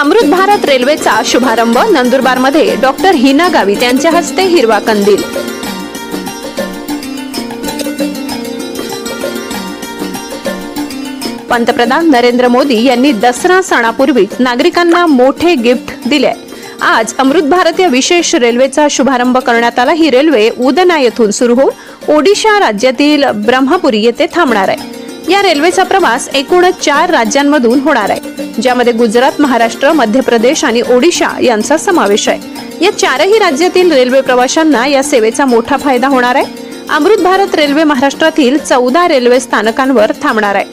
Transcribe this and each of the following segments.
अमृत भारत रेल्वेचा शुभारंभ नंदुरबारमध्ये डॉक्टर हिना गावित यांच्या हस्ते हिरवा कंदील. पंतप्रधान नरेंद्र मोदी यांनी दसरा सणापूर्वीच नागरिकांना मोठे गिफ्ट दिले. आज अमृत भारत या विशेष रेल्वेचा शुभारंभ करण्यात आला. ही रेल्वे उदना येथून सुरू होऊन ओडिशा राज्यातील ब्रह्मपुरी येथे थांबणार आहे. या रेल्वेचा प्रवास एकूण चार राज्यांमधून होणार आहे ज्यामध्ये गुजरात महाराष्ट्र मध्य प्रदेश आणि ओडिशा यांचा समावेश आहे. या चारही राज्यातील रेल्वे प्रवाशांना या सेवेचा मोठा फायदा होणार आहे. अमृत भारत रेल्वे महाराष्ट्रातील चौदा रेल्वे स्थानकांवर थांबणार आहे.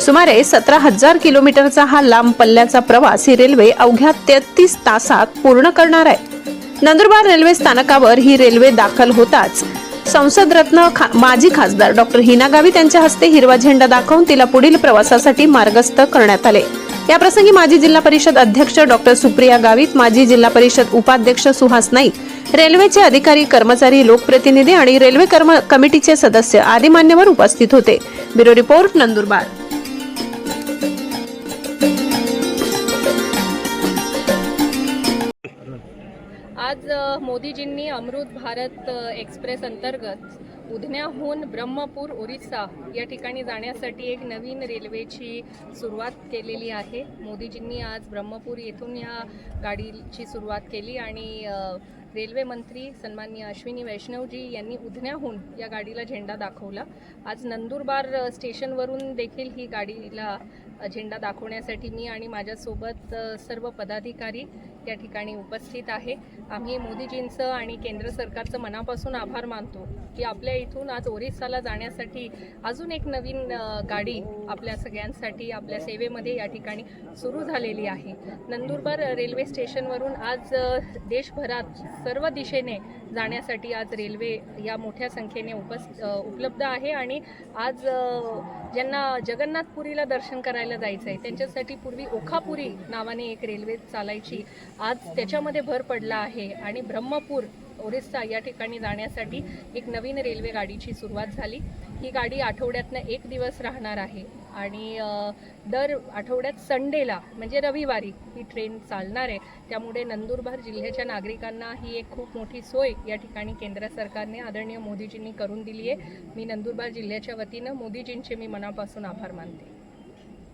सुमारे सतरा हजार किलोमीटरचा हा लांब पल्ल्याचा प्रवास ही रेल्वे अवघ्या तेहतीस तासात पूर्ण करणार आहे. नंदुरबार रेल्वे स्थानकावर ही रेल्वे दाखल होताच संसद रत्न खा- माजी खासदार डॉक्टर हिना गावित यांच्या हस्ते हिरवा झेंडा दाखवून तिला पुढील प्रवासासाठी मार्गस्थ करण्यात आले. याप्रसंगी माजी जिल्हा परिषद अध्यक्ष डॉक्टर सुप्रिया गावित माजी जिल्हा परिषद उपाध्यक्ष सुहास नाईक रेल्वेचे अधिकारी कर्मचारी लोकप्रतिनिधी आणि रेल्वे कर्म कमिटीचे सदस्य आदी मान्यवर उपस्थित होते. Bureau report Nandurbar. आज मोदीजींनी अमृत भारत एक्सप्रेस अंतर्गत उधन्याहून ब्रह्मपूर ओरिसा या ठिकाणी जाण्यासाठी एक नवीन रेल्वेची सुरुवात केलेली आहे. मोदीजींनी आज ब्रह्मपूर येथून या गाडीची सुरुवात केली आणि रेल्वे मंत्री सन्माननीय अश्विनी वैष्णवजी यांनी उधण्याहून या गाडीला झेंडा दाखवला. आज नंदुरबार स्टेशनवरून देखील ही गाडीला झेंडा दाखवण्यासाठी मी आणि माझ्यासोबत सर्व पदाधिकारी या ठिकाणी उपस्थित आहे. आम्ही मोदीजींचं आणि केंद्र सरकारचं मनापासून आभार मानतो की आपल्या इथून आज ओरिसाला जाण्यासाठी अजून एक नवीन गाडी आपल्या सगळ्यांसाठी आपल्या सेवेमध्ये या ठिकाणी सुरू झालेली आहे. नंदुरबार रेल्वे स्टेशनवरून आज देशभरात सर्व दिशेने जाण्यासाठी आज रेल्वे या मोठ्या संख्येने उपस् उपलब्ध आहे आणि आज ज्यांना जगन्नाथपुरीला दर्शन करायला जायचं आहे त्यांच्यासाठी पूर्वी ओखापुरी नावाने एक रेल्वे चालायची आज त्याच्यामध्ये भर पडला आहे आणि ब्रह्मपूर ओरिसा या ठिकाणी जाण्यासाठी एक नवीन रेल्वे गाडीची सुरुवात झाली. ही गाडी आठवड्यातनं एक दिवस राहणार आहे आणि दर आठवड्यात संडेला म्हणजे रविवारी ही ट्रेन चालणार आहे. त्यामुळे नंदुरबार जिल्ह्याच्या नागरिकांना ही एक खूप मोठी सोय या ठिकाणी केंद्र सरकारने आदरणीय मोदीजींनी करून दिली आहे. मी नंदुरबार जिल्ह्याच्या वतीनं मोदीजींचे मी मनापासून आभार मानते.